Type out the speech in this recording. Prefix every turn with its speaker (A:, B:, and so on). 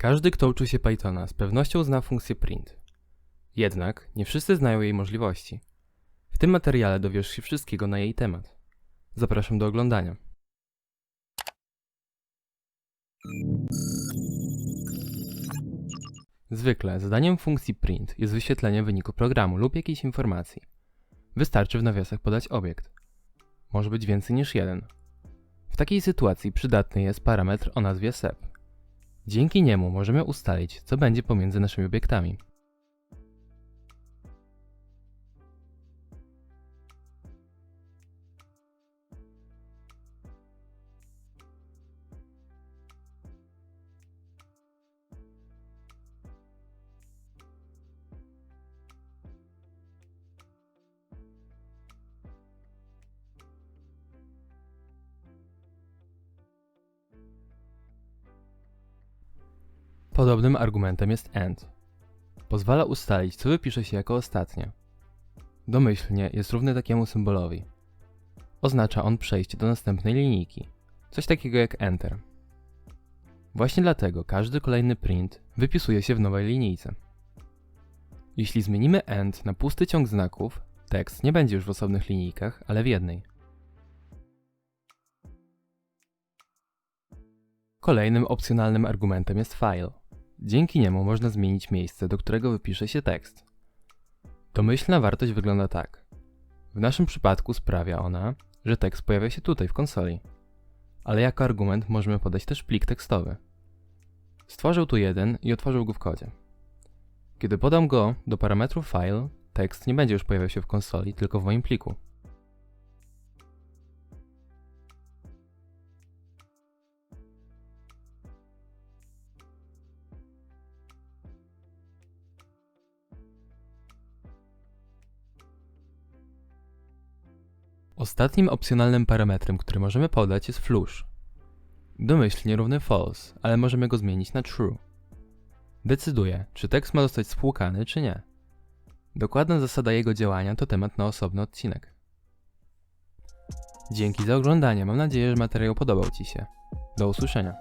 A: Każdy, kto uczy się Pythona, z pewnością zna funkcję print. Jednak nie wszyscy znają jej możliwości. W tym materiale dowiesz się wszystkiego na jej temat. Zapraszam do oglądania. Zwykle zadaniem funkcji print jest wyświetlenie wyniku programu lub jakiejś informacji. Wystarczy w nawiasach podać obiekt. Może być więcej niż jeden. W takiej sytuacji przydatny jest parametr o nazwie sep. Dzięki niemu możemy ustalić, co będzie pomiędzy naszymi obiektami. Podobnym argumentem jest AND. Pozwala ustalić, co wypisze się jako ostatnie. Domyślnie jest równy takiemu symbolowi. Oznacza on przejście do następnej linijki, coś takiego jak Enter. Właśnie dlatego każdy kolejny print wypisuje się w nowej linijce. Jeśli zmienimy AND na pusty ciąg znaków, tekst nie będzie już w osobnych linijkach, ale w jednej. Kolejnym opcjonalnym argumentem jest file. Dzięki niemu można zmienić miejsce, do którego wypisze się tekst. Domyślna wartość wygląda tak. W naszym przypadku sprawia ona, że tekst pojawia się tutaj w konsoli. Ale jako argument możemy podać też plik tekstowy. Stworzył tu jeden i otworzył go w kodzie. Kiedy podam go do parametru file, tekst nie będzie już pojawiał się w konsoli, tylko w moim pliku. Ostatnim opcjonalnym parametrem, który możemy podać jest flush. Domyślnie równy false, ale możemy go zmienić na true. Decyduje, czy tekst ma zostać spłukany, czy nie. Dokładna zasada jego działania to temat na osobny odcinek. Dzięki za oglądanie, mam nadzieję, że materiał podobał Ci się. Do usłyszenia.